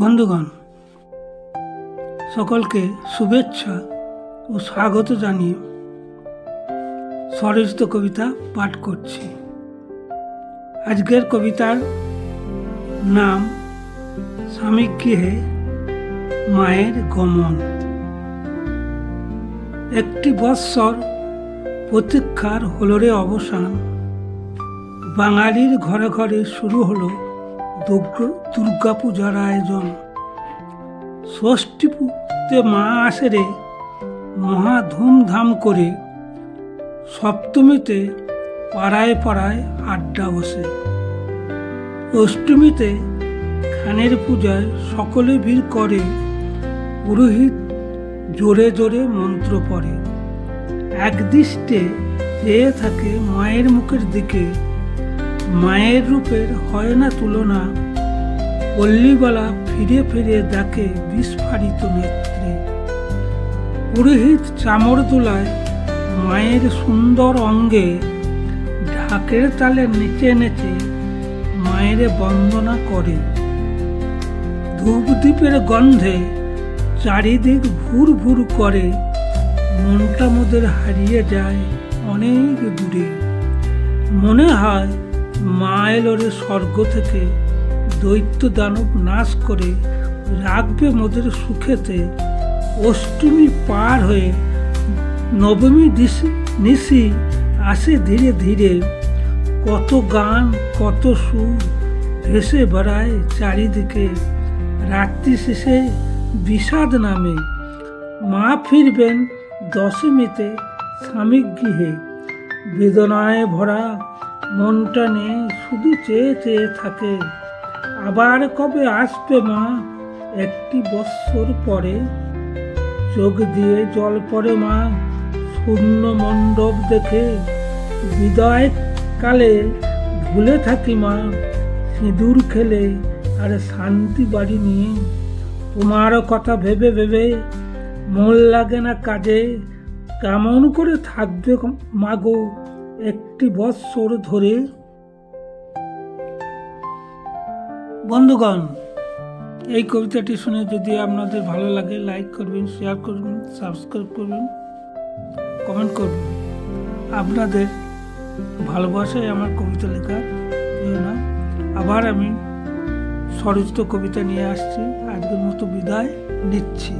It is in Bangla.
বন্ধুগণ, সকলকে শুভেচ্ছা ও স্বাগত জানিয়ে স্বরচিত কবিতা পাঠ করছি। আজকের কবিতার নাম স্বামী গৃহে মায়ের গমন। একটি বৎসর প্রতীক্ষার হলরে অবসান বাঙালির ঘরে ঘরে শুরু হলো দুর্গাপূজার আয়োজন। ষষ্ঠীতে মা আসে রে মহা ধুমধাম করে সপ্তমীতে পাড়ায় পাড়ায় আড্ডা বসে। অষ্টমীতে খানের পূজায় সকলে ভিড় করে, পুরোহিত জোরে জোরে মন্ত্র পড়ে। একদৃষ্টে চেয়ে থাকে মায়ের মুখের দিকে মায়ের রূপের হয় না তুলনা, পল্লীবালা ফিরে ফিরে দেখে বিস্ফারিত নেত্রে। পুরোহিত চামর তোলায় মায়ের সুন্দর অঙ্গে ঢাকের তালে নেচে নেচে মায়ের বন্দনা করে। ধূপদীপের গন্ধে চারিদিক ভুর ভুর করে, মনটা মোদের হারিয়ে যায় অনেক দূরে। মনে হয় মা এলো রে স্বর্গ থেকে দৈত্য দানব নাশ করে রাখবে মোদের সুখেতে। অষ্টমী পার হয়ে নবমী নিশি আসে ধীরে ধীরে। কত গান, কত সুর ভেসে বেড়ায় চারিদিকে। রাত্রি শেষে বিষাদ নামে। মা ফিরবেন দশমীতে স্বামী গৃহে। বেদনায় ভরা মনটা নেই, শুধু চেয়ে চেয়ে থাকে। আবার কবে আসবে মা? একটি বৎসর পরে। চোখ দিয়ে জল পড়ে মা, শূন্য মণ্ডপ দেখে। বিদায় কালে ভুলে থাকি মা, সিঁদুর খেলে আর শান্তি বাড়ি নিয়ে। তোমার কথা ভেবে ভেবে মন লাগে না কাজে, কেমন করে থাকবে মাগো একটি বৎসর ধরে। বন্ধুগণ, এই কবিতাটি শুনে যদি আপনাদের ভালো লাগে, লাইক করবেন, শেয়ার করবেন, সাবস্ক্রাইব করবেন, কমেন্ট করবেন। আপনাদের ভালোবাসায় আমার কবিতা লেখা না। আবার আমি স্বরচিত কবিতা নিয়ে আসছি। আজকের মতো বিদায় নিচ্ছি।